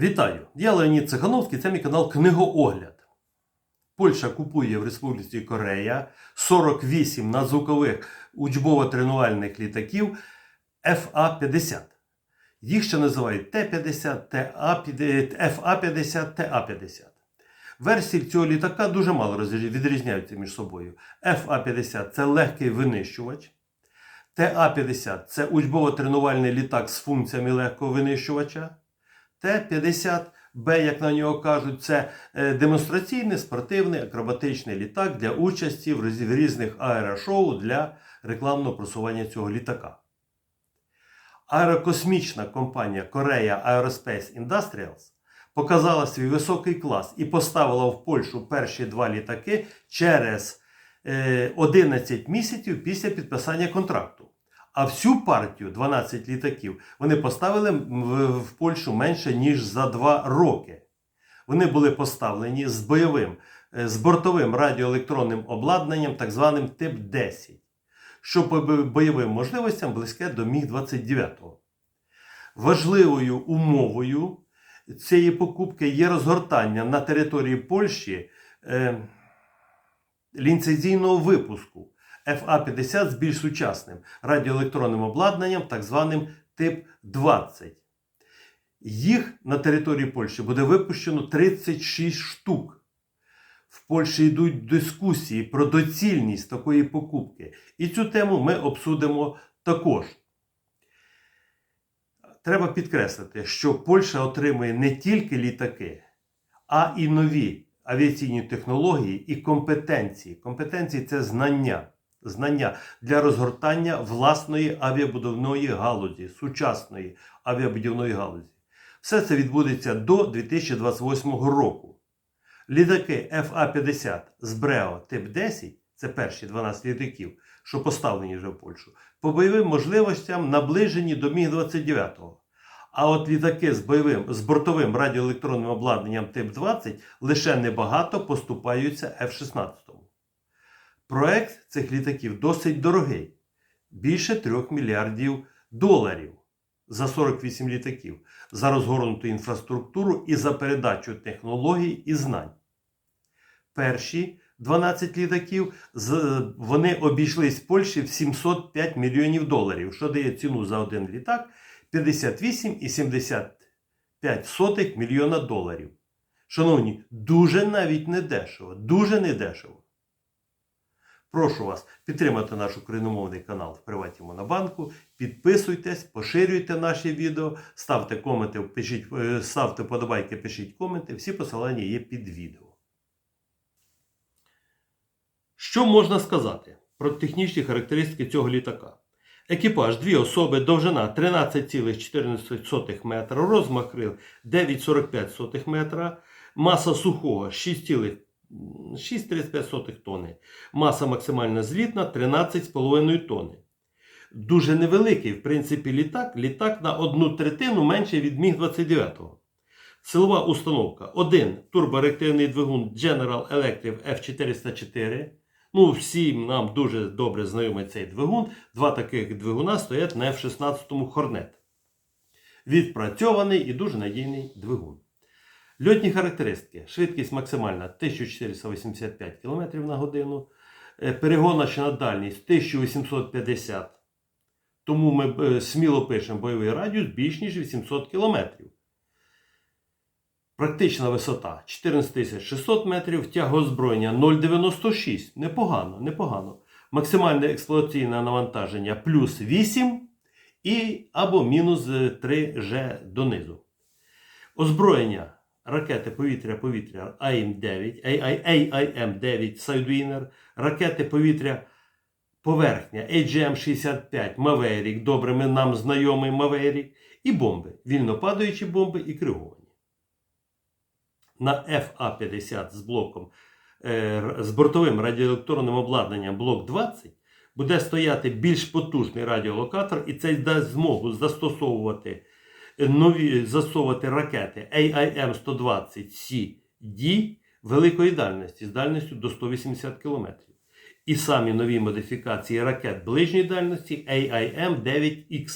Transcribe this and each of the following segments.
Вітаю! Я Леонід Цихановський, це мій канал Книгоогляд. Польща купує в Республіці Корея 48 надзвукових учбово-тренувальних літаків FA-50. Їх ще називають Т-50, FA-50, ТА-50. Версії цього літака дуже мало відрізняються між собою. FA-50 це легкий винищувач. ТА-50 це учбово-тренувальний літак з функціями легкого винищувача. Т-50Б, як на нього кажуть, це е, демонстраційний спортивний акробатичний літак для участі в різних аерошоу для рекламного просування цього літака. Аерокосмічна компанія Korea Aerospace Industrials показала свій високий клас і поставила в Польщу перші два літаки через е, 11 місяців після підписання контракту. А всю партію 12 літаків вони поставили в, Польщу менше ніж за 2 роки. Вони були поставлені з бойовим, е, з бортовим радіоелектронним обладнанням, так званим тип 10, що по бойовим можливостям близьке до Міг-29. Важливою умовою цієї покупки є розгортання на території Польщі е, ліцензійного випуску FA-50 з більш сучасним радіоелектронним обладнанням, так званим тип 20. Їх на території Польщі буде випущено 36 штук. В Польщі йдуть дискусії про доцільність такої покупки. І цю тему ми обсудимо також. Треба підкреслити, що Польща отримує не тільки літаки, а і нові авіаційні технології і компетенції. Компетенції це знання. Знання для розгортання власної авіабудівної галузі, сучасної авіабудівної галузі. Все це відбудеться до 2028 року. Літаки FA-50 з Брео тип 10 це перші 12 літаків, що поставлені вже в Польщу, по бойовим можливостям наближені до Міг-29. А от літаки з бойовим з бортовим радіоелектронним обладнанням тип 20 лише небагато поступаються F-16. Проект цих літаків досить дорогий більше 3 мільярдів доларів за 48 літаків за розгорнуту інфраструктуру і за передачу технологій і знань. Перші 12 літаків з- вони обійшлись Польщі в 705 мільйонів доларів, що дає ціну за один літак 58,75 мільйона доларів. Шановні, дуже навіть не дешево, дуже недешево. Прошу вас підтримати наш україномовний канал в Приваті Монобанку. Підписуйтесь, поширюйте наші відео, ставте коменти, пишіть, е, ставте подобайки, пишіть коменти. Всі посилання є під відео. Що можна сказати про технічні характеристики цього літака? Екіпаж дві особи, довжина 13,14 метра, розмах крил 9,45 метра, маса сухого 6,35 тонни, маса максимальна злітна 13,5 тонни. Дуже невеликий, в принципі, літак. Літак на одну третину менше від Міг-29. Силова установка. Один турбореактивний двигун General Electric F404. Ну, всім нам дуже добре знайомий цей двигун. Два таких двигуна стоять на F-16 Hornet. Відпрацьований і дуже надійний двигун. Льотні характеристики. Швидкість максимальна 1485 км на годину. Е, Перегоночна дальність 1850 Тому ми е, сміло пишемо бойовий радіус більш ніж 800 км. Практична висота 14600 метрів, тяг озброєння 0,96. Непогано, непогано. Максимальне експлуатаційне навантаження плюс 8 і або мінус 3 G донизу. Озброєння ракети повітря-повітря AIM-9, AIM-9 Sidewinder, ракети повітря поверхня AGM-65 Maverick, добре ми нам знайомий Maverick, і бомби, вільно падаючі бомби і криговані. На FA-50 з блоком е, з бортовим радіоелектронним обладнанням блок 20 буде стояти більш потужний радіолокатор, і це дасть змогу застосовувати нові застосовувати ракети AIM-120CD великої дальності з дальністю до 180 км. І самі нові модифікації ракет ближньої дальності AIM-9X.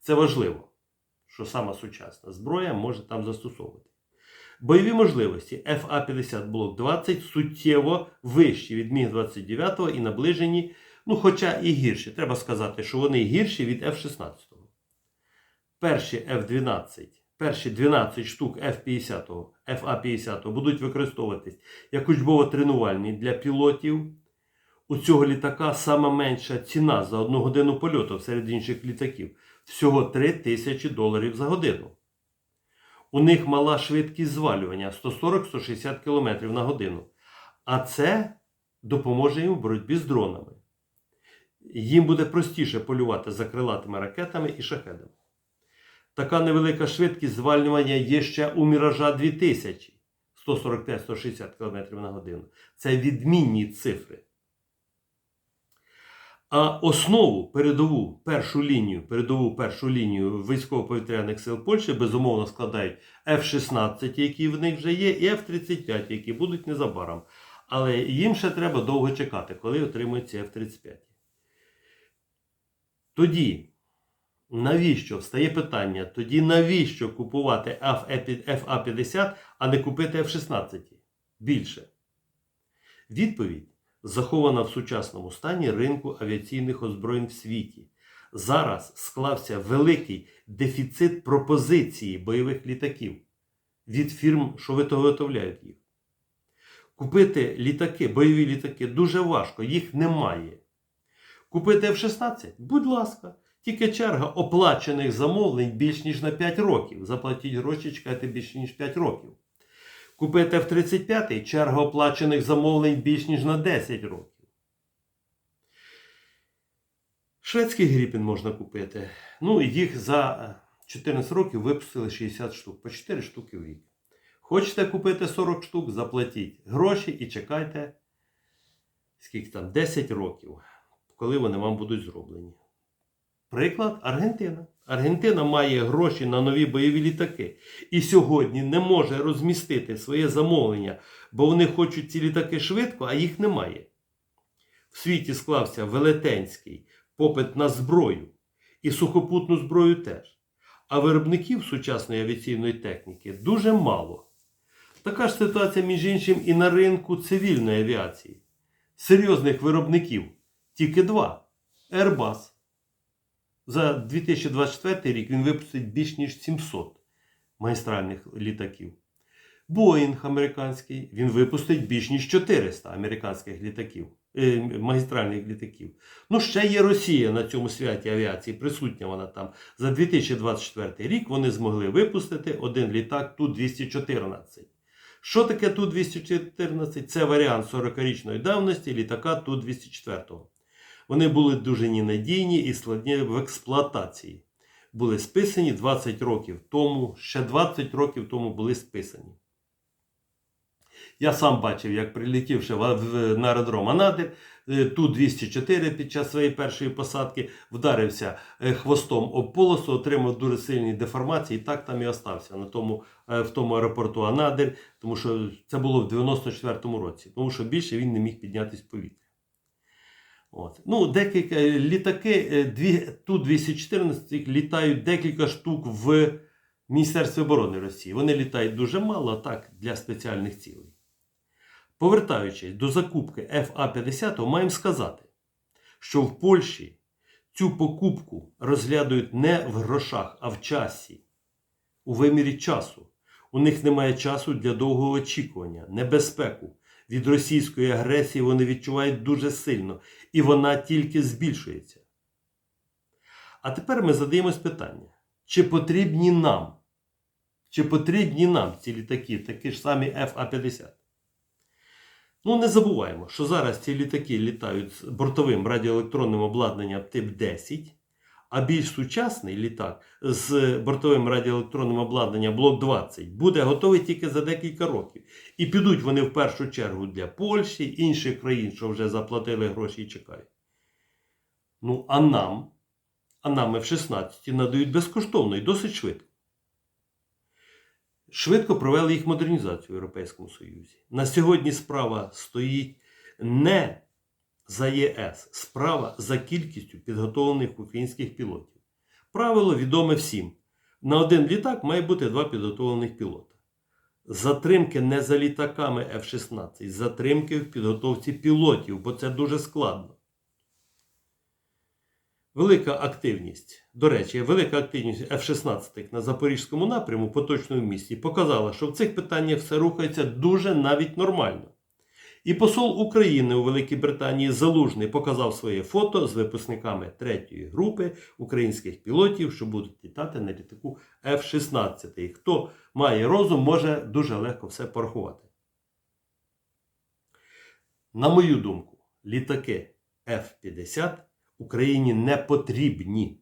Це важливо що сама сучасна зброя може там застосовувати. Бойові можливості FA-50 блок 20 суттєво вищі від Міг-29 і наближені, ну хоча і гірші. Треба сказати, що вони гірші від F-16. Перші F-12, перші 12 штук F-50, FA-50 будуть використовуватись як учбово-тренувальні для пілотів. У цього літака сама менша ціна за одну годину польоту серед інших літаків всього 3 тисячі доларів за годину. У них мала швидкість звалювання 140-160 км на годину. А це допоможе їм в боротьбі з дронами. Їм буде простіше полювати за крилатими ракетами і шахедами. Така невелика швидкість звалювання є ще у Міража 2000 145-160 км на годину. Це відмінні цифри. А основу передову першу лінію, передову першу лінію військово-повітряних сил Польщі безумовно складають F-16, які в них вже є, і F-35, які будуть незабаром. Але їм ще треба довго чекати, коли отримують ці F-35. Тоді, навіщо встає питання? Тоді навіщо купувати FA-50, а не купити F-16? Більше. Відповідь захована в сучасному стані ринку авіаційних озброєнь в світі. Зараз склався великий дефіцит пропозиції бойових літаків від фірм, що виготовляють їх. Купити літаки, бойові літаки дуже важко, їх немає. Купити F-16? Будь ласка, тільки черга оплачених замовлень більш ніж на 5 років. Заплатіть гроші, чекайте більш ніж 5 років. Купити F-35 черга оплачених замовлень більш ніж на 10 років. Шведський гріпін можна купити. Ну, їх за 14 років випустили 60 штук, по 4 штуки в рік. Хочете купити 40 штук, заплатіть гроші і чекайте, скільки там, 10 років, коли вони вам будуть зроблені. Приклад Аргентина. Аргентина має гроші на нові бойові літаки і сьогодні не може розмістити своє замовлення, бо вони хочуть ці літаки швидко, а їх немає. В світі склався велетенський попит на зброю і сухопутну зброю теж. А виробників сучасної авіаційної техніки дуже мало. Така ж ситуація, між іншим, і на ринку цивільної авіації. Серйозних виробників тільки два: Airbus. За 2024 рік він випустить більш ніж 700 магістральних літаків. Боїнг американський він випустить більш ніж 400 американських літаків, е, магістральних літаків. Ну, ще є Росія на цьому святі авіації, присутня вона там. За 2024 рік вони змогли випустити один літак Ту-214. Що таке Ту-214? Це варіант 40-річної давності літака Ту-204. Вони були дуже ненадійні і складні в експлуатації. Були списані 20 років тому, ще 20 років тому були списані. Я сам бачив, як прилетівши на аеродром Анадир, е, Ту-204 під час своєї першої посадки вдарився е, хвостом об полосу, отримав дуже сильні деформації, і так там і остався на тому, е, в тому аеропорту Анадир, тому що це було в 94-му році, тому що більше він не міг піднятися в повітря. От. Ну, декілька е, літаки е, дві, Ту-214 літають декілька штук в Міністерстві оборони Росії. Вони літають дуже мало, так для спеціальних цілей. Повертаючись до закупки FA-50, маємо сказати, що в Польщі цю покупку розглядають не в грошах, а в часі, у вимірі часу. У них немає часу для довгого очікування, небезпеку. Від російської агресії вони відчувають дуже сильно, і вона тільки збільшується. А тепер ми задаємось питання: чи потрібні нам, чи потрібні нам ці літаки, такі ж самі FA-50? Ну, не забуваємо, що зараз ці літаки літають з бортовим радіоелектронним обладнанням тип 10, а більш сучасний літак з бортовим радіоелектронним обладнанням Блок 20 буде готовий тільки за декілька років. І підуть вони в першу чергу для Польщі, інших країн, що вже заплатили гроші і чекають. Ну, а нам, а нам F-16 надають безкоштовно і досить швидко. Швидко провели їх модернізацію в Європейському Союзі. На сьогодні справа стоїть не за ЄС, справа за кількістю підготовлених українських пілотів. Правило відоме всім. На один літак має бути два підготовлених пілота. Затримки не за літаками F-16, затримки в підготовці пілотів, бо це дуже складно. Велика активність, до речі, велика активність F-16 на Запорізькому напряму поточному місті показала, що в цих питаннях все рухається дуже навіть нормально. І посол України у Великій Британії Залужний показав своє фото з випускниками третьої групи українських пілотів, що будуть літати на літаку F-16. І хто має розум, може дуже легко все порахувати. На мою думку, літаки F-50 Україні не потрібні.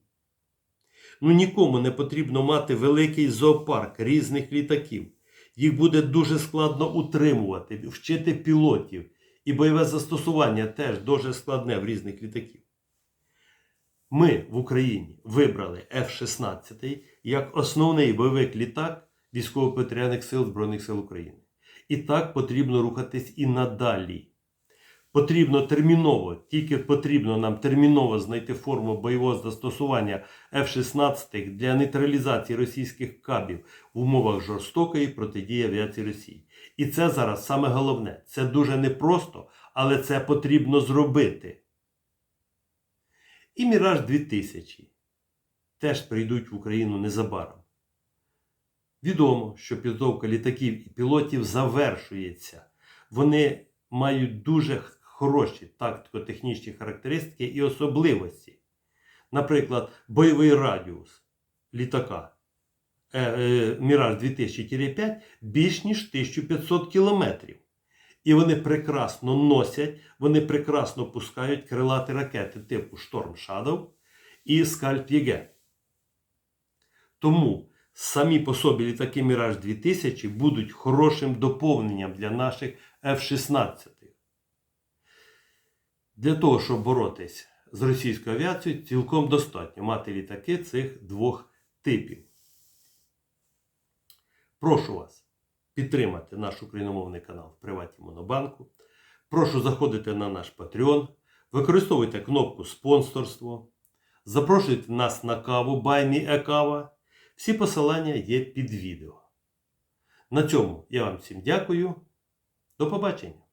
Ну нікому не потрібно мати великий зоопарк різних літаків. Їх буде дуже складно утримувати, вчити пілотів. І бойове застосування теж дуже складне в різних літаків. Ми в Україні вибрали F-16 як основний бойовик літак військово-патріальних сил Збройних сил України. І так потрібно рухатись і надалі. Потрібно терміново, тільки потрібно нам терміново знайти форму бойового застосування F-16 для нейтралізації російських кабів в умовах жорстокої протидії авіації Росії. І це зараз саме головне. Це дуже непросто, але це потрібно зробити. І Міраж 2000 теж прийдуть в Україну незабаром. Відомо, що підготовка літаків і пілотів завершується. Вони мають дуже хороші тактико-технічні характеристики і особливості. Наприклад, бойовий радіус літака е, е, Міраж 2000-5 більш ніж 1500 кілометрів. І вони прекрасно носять, вони прекрасно пускають крилаті ракети типу Storm Shadow і Scalp EG. Тому самі по собі літаки Міраж 2000 будуть хорошим доповненням для наших F-16. Для того, щоб боротись з російською авіацією, цілком достатньо мати літаки цих двох типів. Прошу вас підтримати наш україномовний канал в Приваті Монобанку. Прошу заходити на наш Patreon, використовуйте кнопку спонсорство, запрошуйте нас на каву BuyMeACava. Всі посилання є під відео. На цьому я вам всім дякую. До побачення!